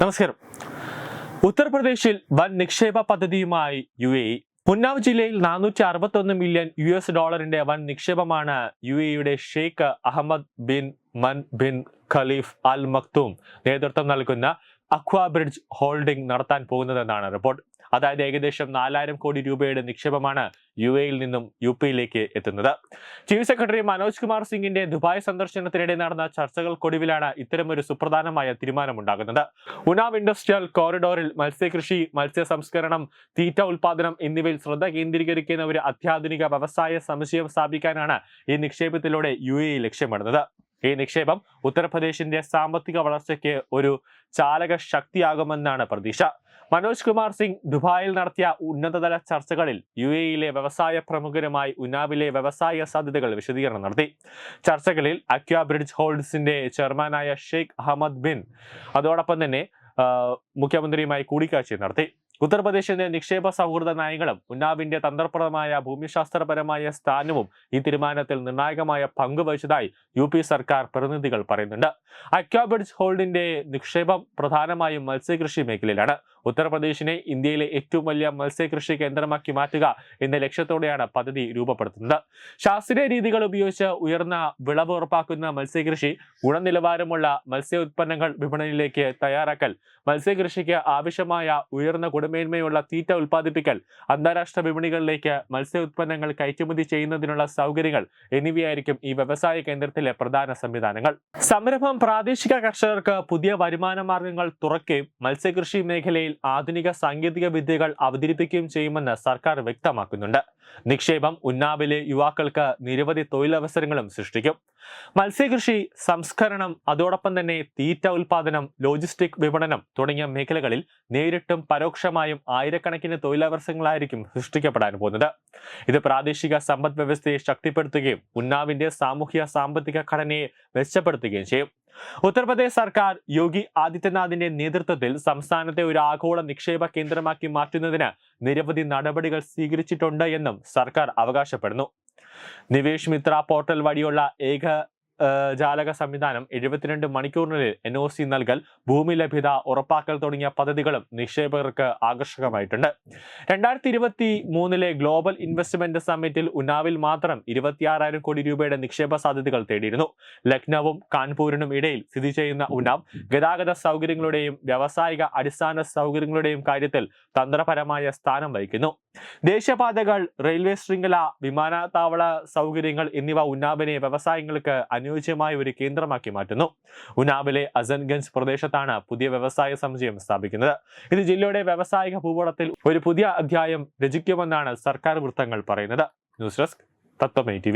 നമസ്കാരം. ഉത്തർപ്രദേശിൽ വൻ നിക്ഷേപ പദ്ധതിയുമായി യു എ ഉന്നാവ് ജില്ലയിൽ നാനൂറ്റി അറുപത്തൊന്ന് മില്യൺ യു എസ് ഡോളറിന്റെ വൻ നിക്ഷേപമാണ് യു എയുടെ ഷെയ്ഖ് അഹമ്മദ് ബിൻ മൻ ബിൻ ഖലീഫ് അൽ മക്തൂം നേതൃത്വം നൽകുന്ന അക്വ ബ്രിഡ്ജ് ഹോൾഡിംഗ് നടത്താൻ പോകുന്നതെന്നാണ് റിപ്പോർട്ട്. അതായത് ഏകദേശം നാലായിരം കോടി രൂപയുടെ നിക്ഷേപമാണ് യു എയിൽ നിന്നും യു പിയിലേക്ക് എത്തുന്നത്. ചീഫ് സെക്രട്ടറി മനോജ് കുമാർ സിംഗിന്റെ ദുബായ് സന്ദർശനത്തിനിടെ നടന്ന ചർച്ചകൾക്കൊടുവിലാണ് ഇത്തരമൊരു സുപ്രധാനമായ തീരുമാനമുണ്ടാകുന്നത്. ഉനാവ് ഇൻഡസ്ട്രിയൽ കോറിഡോറിൽ മത്സ്യകൃഷി മത്സ്യ സംസ്കരണം തീറ്റ ഉൽപാദനം എന്നിവയിൽ ശ്രദ്ധ കേന്ദ്രീകരിക്കുന്ന ഒരു അത്യാധുനിക വ്യവസായ സമുച്ചയം സ്ഥാപിക്കാനാണ് ഈ നിക്ഷേപത്തിലൂടെ യു എ ലക്ഷ്യമിടുന്നത്. ഈ നിക്ഷേപം ഉത്തർപ്രദേശിന്റെ സാമ്പത്തിക വളർച്ചയ്ക്ക് ഒരു ചാലക ശക്തിയാകുമെന്നാണ് പ്രതീക്ഷ. മനോജ് കുമാർ സിംഗ് ദുബായിൽ നടത്തിയ ഉന്നതതല ചർച്ചകളിൽ യു എയിലെ വ്യവസായ പ്രമുഖരുമായി ഉനാവിലെ വ്യവസായ സാധ്യതകൾ വിശദീകരണം നടത്തി. ചർച്ചകളിൽ അക്വ ബ്രിഡ്ജ് ഹോൾഡ്സിന്റെ ചെയർമാനായ ഷെയ്ഖ് അഹമ്മദ് ബിൻ അതോടൊപ്പം തന്നെ മുഖ്യമന്ത്രിയുമായി കൂടിക്കാഴ്ച നടത്തി. ഉത്തർപ്രദേശിന്റെ നിക്ഷേപ സൗഹൃദ നയങ്ങളും ഉന്നാവിന്റെ തന്ത്രപ്രദമായ ഭൂമിശാസ്ത്രപരമായ സ്ഥാനവും ഈ തീരുമാനത്തിൽ നിർണായകമായ പങ്ക് വഹിച്ചതായി യു പി സർക്കാർ പ്രതിനിധികൾ പറയുന്നുണ്ട്. അക്വാബിഡ്സ് ഹോൾഡിന്റെ നിക്ഷേപം പ്രധാനമായും മത്സ്യകൃഷി മേഖലയിലാണ്. ഉത്തർപ്രദേശിനെ ഇന്ത്യയിലെ ഏറ്റവും വലിയ മത്സ്യകൃഷി കേന്ദ്രമാക്കി മാറ്റുക എന്ന ലക്ഷ്യത്തോടെയാണ് പദ്ധതി രൂപപ്പെടുത്തുന്നത്. ശാസ്ത്രീയ രീതികൾ ഉപയോഗിച്ച് ഉയർന്ന വിളവ് ഉറപ്പാക്കുന്ന മത്സ്യകൃഷി ഗുണനിലവാരമുള്ള മത്സ്യ ഉത്പന്നങ്ങൾ വിപണനയിലേക്ക് തയ്യാറാക്കൽ മത്സ്യകൃഷിക്ക് ആവശ്യമായ ഉയർന്ന ഗുണമേന്മയുള്ള തീറ്റ ഉൽപ്പാദിപ്പിക്കൽ അന്താരാഷ്ട്ര വിപണികളിലേക്ക് മത്സ്യ ഉത്പന്നങ്ങൾ കയറ്റുമതി ചെയ്യുന്നതിനുള്ള സൗകര്യങ്ങൾ എന്നിവയായിരിക്കും ഈ വ്യവസായ കേന്ദ്രത്തിലെ പ്രധാന സംവിധാനങ്ങൾ. സംരംഭം പ്രാദേശിക കർഷകർക്ക് പുതിയ വരുമാന മാർഗങ്ങൾ തുറക്കുകയും മത്സ്യകൃഷി മേഖലയിൽ ആധുനിക സാങ്കേതിക വിദ്യകൾ അവതരിപ്പിക്കുകയും ചെയ്യുമെന്ന് സർക്കാർ വ്യക്തമാക്കുന്നുണ്ട്. നിക്ഷേപം ഉന്നാവിലെ യുവാക്കൾക്ക് നിരവധി തൊഴിലവസരങ്ങളും സൃഷ്ടിക്കും. മത്സ്യകൃഷി സംസ്കരണം അതോടൊപ്പം തന്നെ തീറ്റ ഉൽപാദനം ലോജിസ്റ്റിക് വിപണനം തുടങ്ങിയ മേഖലകളിൽ നേരിട്ടും പരോക്ഷമായും ആയിരക്കണക്കിന് തൊഴിലവസരങ്ങളായിരിക്കും സൃഷ്ടിക്കപ്പെടാൻ പോകുന്നത്. ഇത് പ്രാദേശിക സമ്പദ് വ്യവസ്ഥയെ ശക്തിപ്പെടുത്തുകയും ഉന്നാവിന്റെ സാമൂഹ്യ സാമ്പത്തിക ഘടനയെ മെച്ചപ്പെടുത്തുകയും ചെയ്യും. ഉത്തർപ്രദേശ് സർക്കാർ യോഗി ആദിത്യനാഥിന്റെ നേതൃത്വത്തിൽ സംസ്ഥാനത്തെ ഒരു ആഗോള നിക്ഷേപ കേന്ദ്രമാക്കി മാറ്റുന്നതിന് നിരവധി നടപടികൾ സ്വീകരിച്ചിട്ടുണ്ട് എന്നും സർക്കാർ അവകാശപ്പെടുന്നു. നിവേഷ് മിത്ര പോർട്ടൽ വഴിയുള്ള ഏക ജാലക സംവിധാനം എഴുപത്തിരണ്ട് മണിക്കൂറിനുള്ളിൽ എൻ ഒ സി നൽകൽ ഭൂമി ലഭ്യത ഉറപ്പാക്കൽ തുടങ്ങിയ പദ്ധതികളും നിക്ഷേപകർക്ക് ആകർഷകമായിട്ടുണ്ട്. രണ്ടായിരത്തി ഇരുപത്തി മൂന്നിലെ ഗ്ലോബൽ ഇൻവെസ്റ്റ്മെന്റ് സമ്മിറ്റിൽ ഉന്നാവിൽ മാത്രം ഇരുപത്തിയാറായിരം കോടി രൂപയുടെ നിക്ഷേപ സാധ്യതകൾ തേടിയിരുന്നു. ലക്നൌവും കാൺപൂരിനും ഇടയിൽ സ്ഥിതി ചെയ്യുന്ന ഉന്നാവ് ഗതാഗത സൗകര്യങ്ങളുടെയും വ്യാവസായിക അടിസ്ഥാന സൗകര്യങ്ങളുടെയും കാര്യത്തിൽ തന്ത്രപരമായ സ്ഥാനം വഹിക്കുന്നു. ദേശീയപാതകൾ റെയിൽവേ ശൃംഖല വിമാനത്താവള സൗകര്യങ്ങൾ എന്നിവ ഉന്നാവിനെ വ്യവസായങ്ങൾക്ക് അനുയോജ്യമായ ഒരു കേന്ദ്രമാക്കി മാറ്റുന്നു. ഉന്നാവിലെ അസൻഗഞ്ച് പ്രദേശത്താണ് പുതിയ വ്യവസായ സമുച്ചയം സ്ഥാപിക്കുന്നത്. ഇത് ജില്ലയുടെ വ്യാവസായിക ഭൂപടത്തിൽ ഒരു പുതിയ അധ്യായം രചിക്കുമെന്നാണ് സർക്കാർ വൃത്തങ്ങൾ പറയുന്നത്. News desk തത്വമേ T